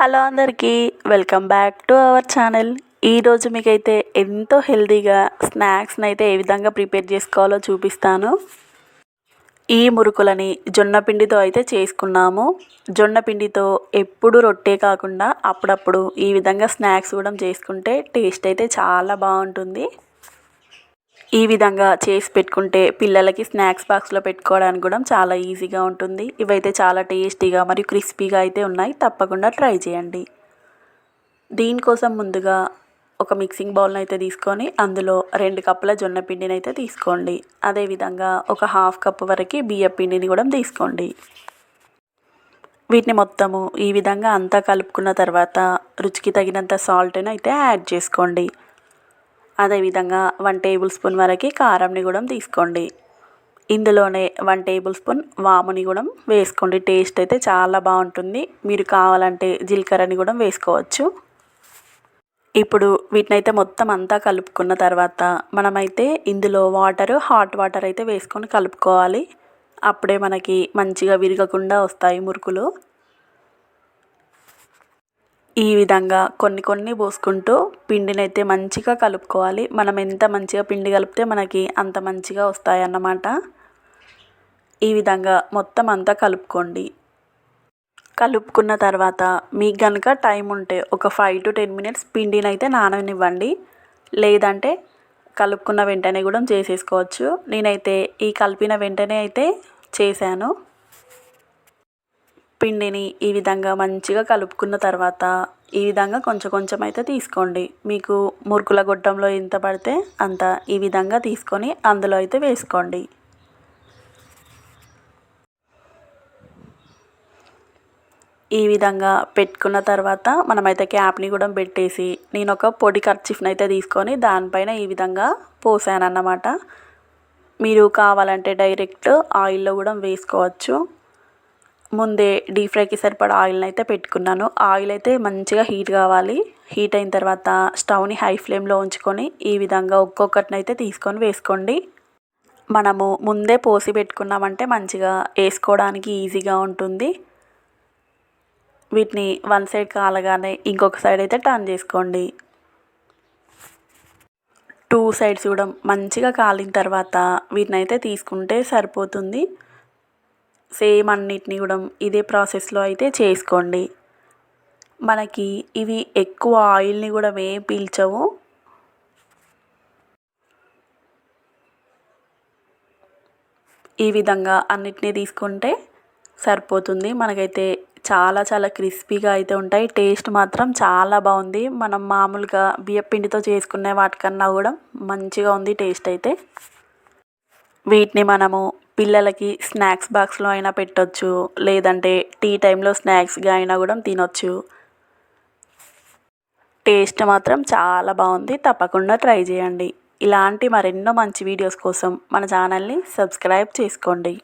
Hello అందరికీ welcome back to our channel. ఈరోజు మీకైతే ఎంతో హెల్తీగా స్నాక్స్ని అయితే ఏ విధంగా ప్రిపేర్ చేసుకోవాలో చూపిస్తాను. ఈ మురుకులని జొన్న పిండితో అయితే చేసుకున్నాము. జొన్న పిండితో ఎప్పుడు రొట్టె కాకుండా అప్పుడప్పుడు ఈ విధంగా స్నాక్స్ కూడా చేసుకుంటే టేస్ట్ అయితే చాలా బాగుంటుంది. ఈ విధంగా చేసి పెట్టుకుంటే పిల్లలకి స్నాక్స్ బాక్స్లో పెట్టుకోవడానికి కూడా చాలా ఈజీగా ఉంటుంది. ఇవైతే చాలా టేస్టీగా మరియు క్రిస్పీగా అయితే ఉన్నాయి. తప్పకుండా ట్రై చేయండి. దీనికోసం ముందుగా ఒక మిక్సింగ్ బౌల్ని అయితే తీసుకొని అందులో రెండు కప్పుల జొన్న పిండిని అయితే తీసుకోండి. అదేవిధంగా ఒక హాఫ్ కప్ వరకు బియ్య పిండిని కూడా తీసుకోండి. వీటిని మొత్తము ఈ విధంగా అంతా కలుపుకున్న తర్వాత రుచికి తగినంత సాల్ట్ని అయితే యాడ్ చేసుకోండి. అదేవిధంగా వన్ టేబుల్ స్పూన్ వరకు కారంని కూడా తీసుకోండి. ఇందులోనే వన్ టేబుల్ స్పూన్ వాముని కూడా వేసుకోండి. టేస్ట్ అయితే చాలా బాగుంటుంది. మీరు కావాలంటే జీలకర్రని కూడా వేసుకోవచ్చు. ఇప్పుడు వీటినైతే మొత్తం అంతా కలుపుకున్న తర్వాత మనమైతే ఇందులో వాటర్ హాట్ వాటర్ అయితే వేసుకొని కలుపుకోవాలి. అప్పుడే మనకి మంచిగా విరగకుండా వస్తాయి మురుకులు. ఈ విధంగా కొన్ని కొన్ని పోసుకుంటూ పిండిని అయితే మంచిగా కలుపుకోవాలి. మనం ఎంత మంచిగా పిండి కలిపితే మనకి అంత మంచిగా వస్తాయి అన్నమాట ఈ విధంగా మొత్తం అంతా కలుపుకోండి. కలుపుకున్న తర్వాత మీకు కనుక టైం ఉంటే ఒక ఫైవ్ టు టెన్ మినిట్స్ పిండిని అయితే నాననివ్వండి. లేదంటే కలుపుకున్న వెంటనే కూడా చేసేసుకోవచ్చు. నేనైతే ఈ కలిపిన వెంటనే అయితే చేశాను. పిండిని ఈ విధంగా మంచిగా కలుపుకున్న తర్వాత ఈ విధంగా కొంచెం కొంచెం అయితే తీసుకోండి. మీకు మురుకుల గొట్టంలో ఎంత పడితే అంత ఈ విధంగా తీసుకొని అందులో అయితే వేసుకోండి. ఈ విధంగా పెట్టుకున్న తర్వాత మనమైతే క్యాప్ని కూడా పెట్టేసి నేను ఒక పొడి కర్చిఫ్ని అయితే తీసుకొని దానిపైన ఈ విధంగా పోసాను అన్నమాట మీరు కావాలంటే డైరెక్ట్ ఆయిల్లో కూడా వేసుకోవచ్చు. ముందే డీప్ ఫ్రైకి సరిపడా ఆయిల్ని అయితే పెట్టుకున్నాను. ఆయిల్ అయితే మంచిగా హీట్ కావాలి. హీట్ అయిన తర్వాత స్టవ్ని హై ఫ్లేమ్లో ఉంచుకొని ఈ విధంగా ఒక్కొక్కటిని అయితే తీసుకొని వేసుకోండి. మనము ముందే పోసి పెట్టుకున్నామంటే మంచిగా వేసుకోవడానికి ఈజీగా ఉంటుంది. వీటిని వన్ సైడ్ కాలగానే ఇంకొక సైడ్ అయితే టర్న్ చేసుకోండి. టూ సైడ్స్ కూడా మంచిగా కాలిన తర్వాత వీటిని అయితే తీసుకుంటే సరిపోతుంది. సేమ్ అన్నిటిని కూడా ఇదే ప్రాసెస్లో అయితే చేసుకోండి. మనకి ఇవి ఎక్కువ ఆయిల్ని కూడా ఏం పీల్చవు ఈ విధంగా అన్నిటినీ తీసుకుంటే సరిపోతుంది. మనకైతే చాలా చాలా క్రిస్పీగా అయితే ఉంటాయి. టేస్ట్ మాత్రం చాలా బాగుంది. మనం మామూలుగా బియ్యపిండితో చేసుకునే వాటికన్నా కూడా మంచిగా ఉంది టేస్ట్ అయితే. వీటిని మనము పిల్లలకి స్నాక్స్ బాక్స్లో అయినా పెట్టవచ్చు లేదంటే టీ టైంలో స్నాక్స్గా అయినా కూడా తినొచ్చు. టేస్ట్ మాత్రం చాలా బాగుంది. తప్పకుండా ట్రై చేయండి. ఇలాంటి మరెన్నో మంచి వీడియోస్ కోసం మన ఛానల్ని సబ్స్క్రైబ్ చేసుకోండి.